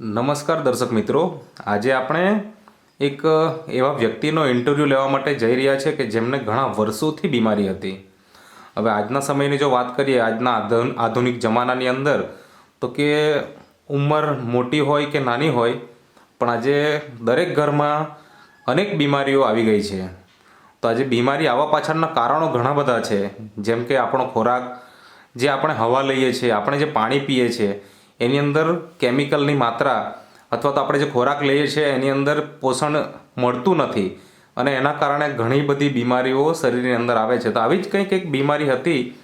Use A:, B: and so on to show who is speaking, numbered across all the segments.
A: નમસ્કાર દર્શક મિત્રો. આજે આપણે એક એવા વ્યક્તિનો ઇન્ટરવ્યૂ લેવા માટે જઈ રહ્યા છે કે જેમને ઘણા વર્ષોથી બીમારી હતી. હવે આજના સમયની જો વાત કરીએ, આજના આધુન- આધુનિક જમાનાની અંદર, તો કે ઉંમર મોટી હોય કે નાની હોય, પણ આજે દરેક ઘરમાં અનેક બીમારીઓ આવી ગઈ છે. તો આજે બીમારી આવવા પાછળના કારણો ઘણા બધા છે. જેમ કે આપણો ખોરાક, જે આપણે હવા લઈએ છીએ, આપણે જે પાણી પીએ છીએ એની અંદર કેમિકલની માત્રા અથવા તો આપણે જે ખોરાક લઈએ છીએ એની અંદર પોષણ મળતું નથી અને એના કારણે ઘણી બધી બીમારીઓ શરીરની અંદર આવે છે. તો આવી જ કંઈક એક બીમારી હતી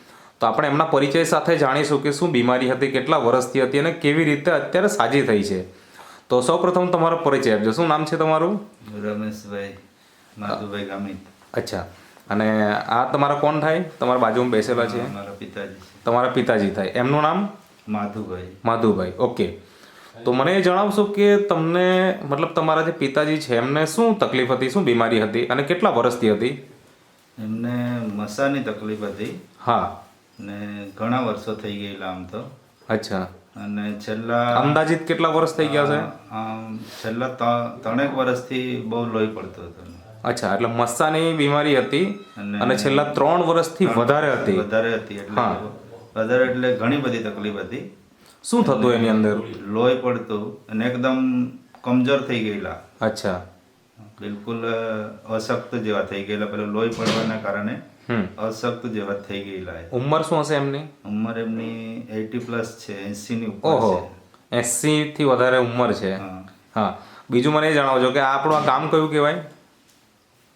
A: તો આપણે એમના પરિચય સાથે જાણીશું કે શું બીમારી હતી કેટલા વર્ષથી હતી અને કેવી રીતે અત્યારે સાજી થઈ છે. તો સૌપ્રથમ તમારો પરિચય આપજો. શું નામ છે તમારું?
B: રમેશભાઈ માધુભાઈ ગામિત.
A: અચ્છા. અને આ તમારા કોણ થાય? તમારા બાજુમાં બેસેલા છે?
B: મારા પિતાજી છે.
A: તમારા પિતાજી થાય. એમનું નામ?
B: માધુભાઈ.
A: માધુભાઈ ઓકે. તો મને એ જણાવશો કે તમને મતલબ તમારા જે પિતાજી છે એમને શું તકલીફ હતી શું બીમારી હતી અને કેટલા વર્ષથી હતી?
B: એમને મસાની તકલીફ હતી.
A: હા.
B: ને ઘણા વર્ષો થઈ ગયેલા આમ તો.
A: અચ્છા.
B: અને છેલ્લા
A: અંદાજિત કેટલા વર્ષ થઈ ગયા છે?
B: છેલ્લા ત્રણેક વર્ષથી બહુ લોહી પડતો હતો.
A: અચ્છા એટલે મસ્સાની બીમારી હતી
B: અને
A: અને છેલ્લા ત્રણ વર્ષથી વધારે હતી.
B: વધારે હતી એટલે વધારે એટલે ઘણી બધી તકલીફ હતી.
A: શું થતું એની અંદર?
B: લોહી પડતું અને એકદમ કમજોર થઈ ગયેલા.
A: અચ્છા.
B: બિલકુલ અશક્ત જેવા થઈ ગયેલા. પેલા લોહી પડવાના કારણે અશક્ત જેવા થઈ ગયેલા
A: ઉંમર શું હશે એમની?
B: ઉંમર એમની એટી પ્લસ છે એસી ની
A: ઓહો. એસી થી વધારે ઉંમર છે.
B: હા.
A: બીજું મને એ જણાવજો કે આપણું આ ગામ કયું કહેવાય?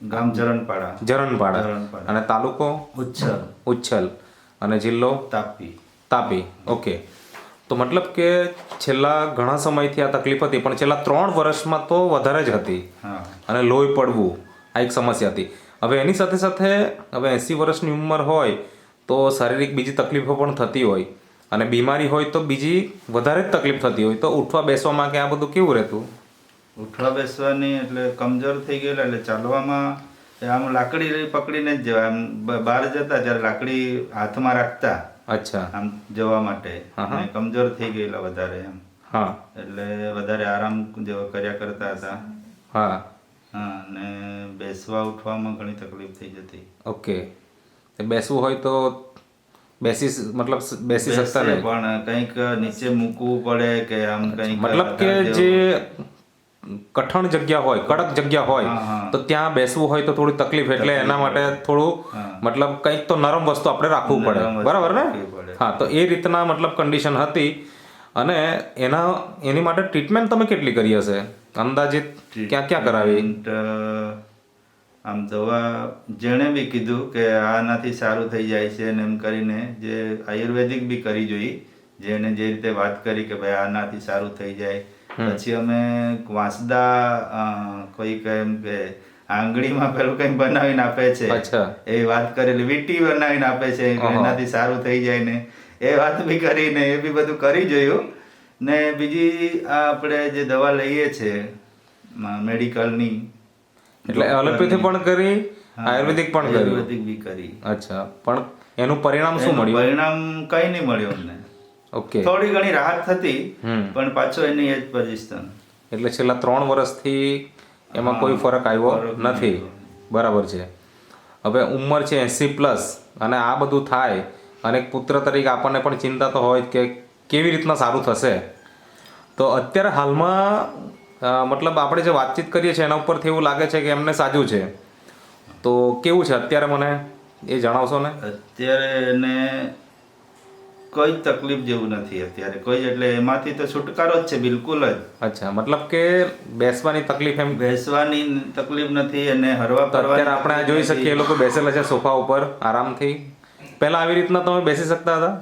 B: ગામ જરણપાડા.
A: જરણપાડા.
B: જરણપાડા.
A: અને તાલુકો?
B: ઉચ્છલ.
A: ઉચ્છલ. અને જિલ્લો?
B: તાપી.
A: તાપી ઓકે. તો મતલબ કે છેલ્લા ઘણા સમયથી આ તકલીફ હતી પણ છેલ્લા ત્રણ વર્ષમાં તો વધારે જ હતી. અને લોહી પડવું આ એક સમસ્યા હતી. હવે એની સાથે સાથે હવે એંસી વર્ષની ઉંમર હોય તો શારીરિક બીજી તકલીફો પણ થતી હોય. અને બીમારી હોય તો બીજી વધારે જ તકલીફ થતી હોય. તો ઉઠવા બેસવામાં કે આ બધું કેવું રહેતું?
B: ઉઠવા બેસવાની એટલે કમજોર થઈ ગયેલા એટલે ચાલવામાં આમ લાકડી પકડીને જ જવા બહાર જતા ત્યારે લાકડી હાથમાં રાખતા
A: અચ્છા.
B: આમ જવા માટે કમજોર થઈ ગયેલા વધારે એમ.
A: હા.
B: એટલે વધારે આરામ જેવો કર્યા કરતા હતા.
A: હા.
B: હા અને બેસવા ઉઠવામાં ઘણી તકલીફ થઈ જતી.
A: ઓકે. બેસવું હોય તો બેસી મતલબ બેસી શકતા નહીં?
B: પણ કંઈક નીચે મૂકવું પડે કે આમ કંઈક
A: મતલબ કે જે કઠણ જગ્યા હોય કડક જગ્યા હોય. તો ત્યાં બેસવું હોય તો થોડી તકલીફ એટલે એના માટે થોડું મતલબ કંઈક તો નરમ વસ્તુ આપણે રાખવું પડે. બરાબર ને? હા તો એ રીતના મતલબ કન્ડિશન હતી. અને એના એની માટે ટ્રીટમેન્ટ તમે કેટલી કરી હશે? અંદાજિત ક્યાં ક્યાં કરાવી?
B: આમ દવા જેણે બી કીધું કે આનાથી સારું થઈ જાય છે ને એમ કરીને જે આયુર્વેદિક બી કરી જોઈ જેને જે રીતે વાત કરી કે ભાઈ આનાથી સારું થઈ જાય પછી અમે વાંસદા કોઈ એમ કે આંગળીમાં પેલું કઈ બનાવીને આપે છે. એ વાત કરેલી વીટી બનાવીને આપે છે. એનાથી સારું થઈ જાય ને. એ વાત બી કરીને એ બી બધું કરી જોયું. ને બીજી આ આપણે જે દવા લઈએ છે મેડિકલની
A: એટલે એલોપેથી પણ કરી આયુર્વેદિક પણ કરી
B: આયુર્વેદિક બી કરી.
A: અચ્છા. પણ એનું પરિણામ શું મળ્યું?
B: પરિણામ કઈ નહીં મળ્યું અમને.
A: ઓકે
B: થોડી ઘણી રાહત થતી પણ પાછો એની એ જ પોઝિશન
A: એટલે છેલ્લા ત્રણ વર્ષથી એમાં કોઈ ફરક આવ્યો નથી. બરાબર છે. હવે ઉંમર છે એંસી પ્લસ અને આ બધું થાય અને પુત્ર તરીકે આપણને પણ ચિંતા તો હોય કે કેવી રીતના સારું થશે. તો અત્યારે હાલમાં મતલબ આપણે જે વાતચીત કરીએ છીએ એના ઉપરથી એવું લાગે છે કે એમને સાજું છે. તો કેવું છે અત્યારે મને? એ જણાવશો ને?
B: અત્યારે એને કોઈ તકલીફ જેવું નથી અત્યારે. કોઈ જ એટલે એમાંથી તો છુટકારો જ છે બિલકુલ જ.
A: અચ્છા મતલબ કે બેસવાની તકલીફ એમ
B: બેસવાની તકલીફ નથી અને હરવા
A: ફરવા અત્યારે આપણે જોઈ શકીએ એ લોકો બેસેલા છે સોફા ઉપર આરામથી. પહેલા આવી રીતના તમે બેસી શકતા હતા?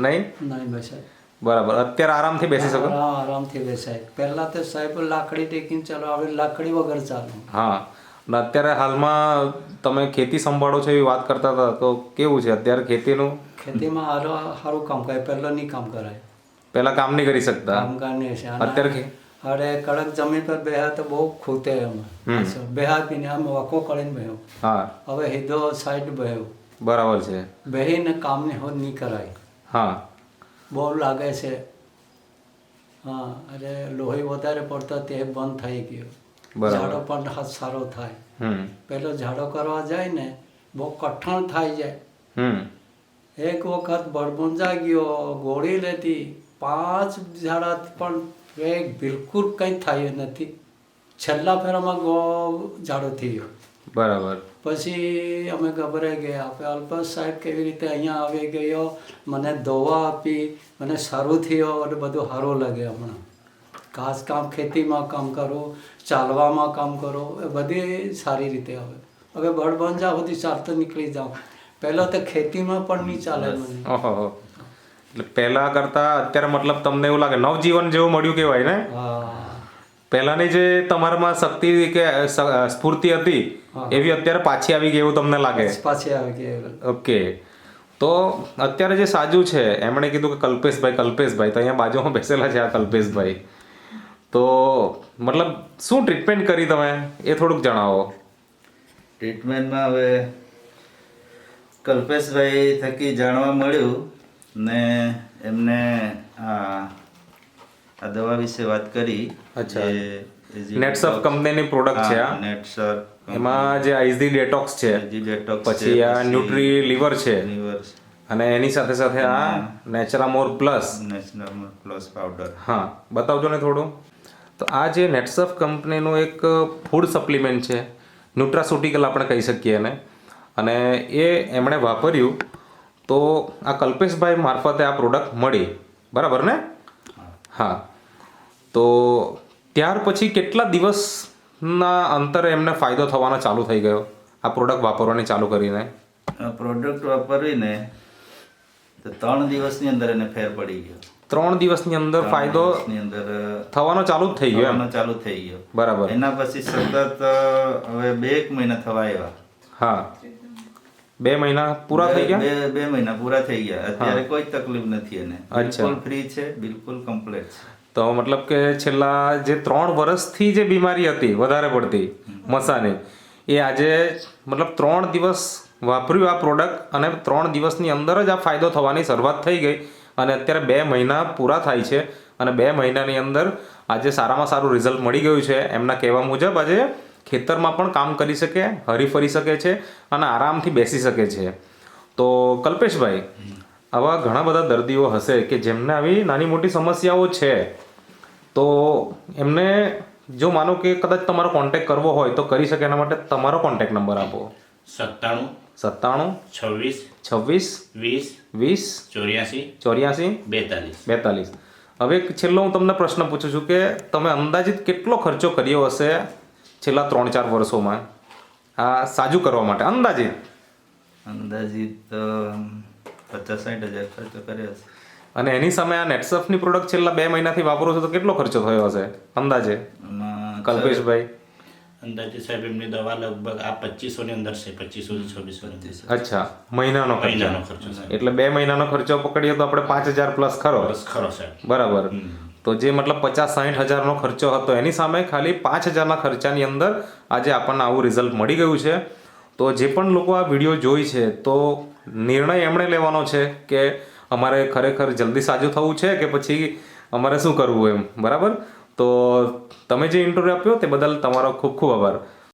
A: નહીં?
C: નહીં બેસાય.
A: બરાબર. અત્યારે આરામથી બેસી શકો?
C: આરામ- આરામથી બેસાય. પહેલા તો સાહેબ લાકડી ટેકીને ચાલો હવે લાકડી વગર ચાલો.
A: હા. અને અત્યારે હાલમાં તમે ખેતી સંભાળો છો એવી વાત કરતા હતા તો કેવું છે અત્યારે ખેતીનું?
C: ખેતીમાં હારું સારું કામ કરે પહેલાં નહીં કામ કરાય.
A: પહેલા કામ નહીં કરી શકતા?
C: કામકાજ નહીં છે
A: અત્યારે
C: અરે કડક જમીન પર બેહા તો બહુ ખૂતે એમાં. બેહા પીને આમ વાકો કરીને બેહ્યો
A: હા.
C: હવે હિદો સાઈડ બેહ્યો
A: બરાબર છે.
C: બેહીને કામ ને હો નહીં કરાય.
A: હા.
C: બહુ લાગે છે. હા અરે લોહી વધારે પડતો તે બંધ થઈ ગયો. ઝાડો પણ સારો થાય. પેલો ઝાડો કરવા જાય ને બહુ કઠણ થઈ જાય. એક વખત બળમુંજા ગયો ગોળી લેતી પાંચ ઝાડા પણ એક બિલકુલ કંઈ થયું નથી. છેલ્લા ફેરામાં ઝાડો ગયો.
A: બરાબર.
C: પછી અમે ગભરાઈ ગયા. આપણે અલ્પેશ સાહેબ કેવી રીતે અહીંયા આવી ગયો? મને દવા આપી મને સારું થયો અને બધું સારું લાગે હમણાં. ઘાસ કામ ખેતીમાં કામ કરો ચાલવામાં કામ કરો એ બધી સારી રીતે આવે. હવે બળબંજા બધી ચાલતો નીકળી જાવ પહેલાં તો ખેતીમાં પણ નહીં ચાલે મને.
A: એટલે પહેલા કરતા અત્યારે મતલબ તમને એવું લાગે નવજીવન જેવું મળ્યું કહેવાય ને? પહેલાની જે તમારામાં શક્તિ કે સ્ફૂર્તિ હતી એવી અત્યારે પાછી આવી ગઈ એવું તમને લાગે?
C: પાછી આવી ગઈ
A: ઓકે. તો અત્યારે જે સાજુ છે એમણે કીધું કે કલ્પેશભાઈ કલ્પેશભાઈ તો અહીંયા બાજુમાં બેસેલા છે આ કલ્પેશભાઈ. તો મતલબ શું ટ્રીટમેન્ટ કરી તમે? એ થોડુંક જણાવો.
B: ટ્રીટમેન્ટમાં હવે કલ્પેશભાઈ થકી જાણવા મળ્યું ને એમને આ આ દવા વિશે વાત કરી.
A: અચ્છા. નેટસફ કંપનીની પ્રોડક્ટ છે આ.
B: નેટસફ
A: એમાં જે આઈઝી ડેટોક્સ છે પછી આ ન્યુટ્રી લીવર છે. અને એની સાથે સાથે આ Naturamore plus
B: Naturamore plus powder
A: હા બતાવજો ને થોડું. તો આ જે નેટસફ કંપનીનું એક ફૂડ સપ્લિમેન્ટ છે ન્યુટ્રાસુટિકલ આપણે કહી શકીએ એને. અને એ એમણે વાપર્યું તો આ કલ્પેશભાઈ મારફતે આ પ્રોડક્ટ મળી. બરાબર ને? હા. તો ત્યાર પછી કેટલા દિવસના અંતરે એમને ફાયદો થવાનો ચાલુ થઈ ગયો? આ પ્રોડક્ટ વાપરવાની ચાલુ કરીને.
B: પ્રોડક્ટ વાપરીને તો ત્રણ દિવસની અંદર એને ફેર પડી ગયો.
A: ત્રણ દિવસની અંદર ફાયદો
B: અંદર
A: થવાનો ચાલુ જ થઈ ગયો
B: એમનો ચાલુ થઈ ગયો.
A: બરાબર.
B: એના પછી સતત હવે બે એક મહિના થવા આવ્યા.
A: હા. બે મહિના પૂરા થઈ ગયા?
B: બે બે મહિના પૂરા થઈ ગયા. અત્યારે કોઈ તકલીફ નથી એને. બિલકુલ ફ્રી છે બિલકુલ કમ્પ્લીટ છે.
A: તો મતલબ કે છેલ્લા જે ત્રણ વર્ષથી જે બીમારી હતી વધારે પડતી મસાની એ આજે મતલબ ત્રણ દિવસ વાપર્યું આ પ્રોડક્ટ અને ત્રણ દિવસની અંદર જ આ ફાયદો થવાની શરૂઆત થઈ ગઈ. અને અત્યારે બે મહિના પૂરા થાય છે અને બે મહિનાની અંદર આજે સારામાં સારું રિઝલ્ટ મળી ગયું છે. એમના કહેવા મુજબ આજે ખેતરમાં પણ કામ કરી શકે, હરી ફરી શકે છે અને આરામથી બેસી શકે છે. તો કલ્પેશભાઈ, આવા ઘણા બધા દર્દીઓ હશે કે જેમને આવી નાની મોટી સમસ્યાઓ છે, તો એમને જો માનો કે કદાચ તમારો કોન્ટેક કરવો હોય તો કરી શકે એના માટે તમારો કોન્ટેક નંબર આપો.
D: સત્તાણું
A: સત્તાણું
D: છવ્વીસ
A: છવ્વીસ
D: વીસ
A: વીસ
D: ચોર્યાસી
A: ચોર્યાસી
D: બેતાલીસ.
A: બેતાલીસ. હવે છેલ્લો હું તમને પ્રશ્ન પૂછું છું કે તમે અંદાજિત કેટલો ખર્ચો કર્યો હશે છેલ્લા ત્રણ ચાર વર્ષોમાં? આ સાજુ કરવા માટે. અંદાજિત.
B: અંદાજિત પચાસ સાઠ હજાર ખર્ચો કર્યો હશે.
A: અને એની સામે આ નેટસફની પ્રોડક્ટ છેલ્લા બે મહિનાથી વાપરો છો તો કેટલો ખર્ચો થયો હશે? અંદાજે. કલ્પેશભાઈ.
D: અંદાજે સાહેબ એમની દવા લગભગ આ પચીસો ની અંદર છે પચીસો થી છવ્વીસો ની
A: અચ્છા મહિનાનો
D: મહિનાનો ખર્ચો
A: એટલે બે મહિનાનો ખર્ચો પકડીએ તો આપણે પાંચ હજાર પ્લસ ખરો?
D: ખરો સાહેબ.
A: બરાબર. તો જે મતલબ પચાસ સાઠ હજારનો ખર્ચો હતો એની સામે ખાલી પાંચ હજારના ખર્ચાની અંદર આજે આપણને આવું રિઝલ્ટ મળી ગયું છે. તો જે પણ લોકો આ વીડિયો જોઈ છે તો નિર્ણય એમણે લેવાનો છે કે અમારે ખરેખર જલ્દી સાજું થવું છે કે પછી અમારે શું કરવું એમ. બરાબર? તો તમે જે ઇન્ટરવ્યૂ આપ્યો તે બદલ તમારો ખૂબ ખૂબ આભાર.